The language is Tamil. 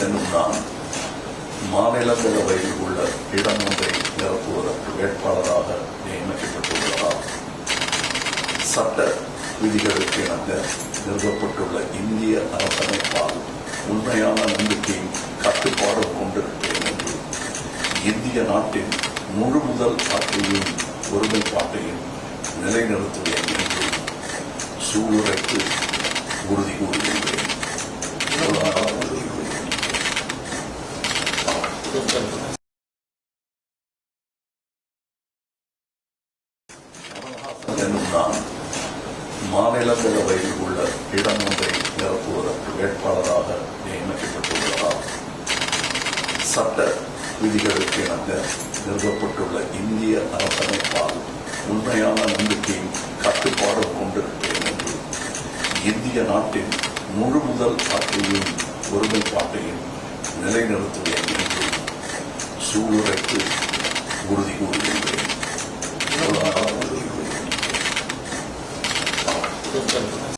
என்னும் நான் மாநிலங்களவையில் உள்ள இடம் ஒன்றை நிரப்புவதற்கு வேட்பாளராக நியமிக்கப்பட்டுள்ளதால் சட்ட விதிகளுக்கு இணங்க நிறுவப்பட்டுள்ள இந்திய அரசமைப்பால் உண்மையான நம்பிக்கையும் கட்டுப்பாடும் கொண்டிருக்கிறேன் என்று இந்திய நாட்டின் முழு முதல் ஆட்சியையும் ஒருமைப்பாட்டையும் நிலைநிறுத்துவேன் என்று சூளுரைத்து மாநிலங்களவையில் உள்ள இடம் ஒன்றை நிரப்புவதற்கு வேட்பாளராக நியமிக்கப்பட்டுள்ளதால் சட்ட விதிகளுக்கு இணங்க நிறுவப்பட்டுள்ள இந்திய அரசமைப்பால் உண்மையான நம்பிக்கையும் கட்டுப்பாடும் கொண்டிருக்கிறேன் என்று இந்திய நாட்டின் முழு முதல் ஆட்சியையும் ஒருமைப்பாட்டையும் நிலைநிறுத்தும் 죽으러 갈때 모르고 있는데. 아, 모르고 있는데. 아,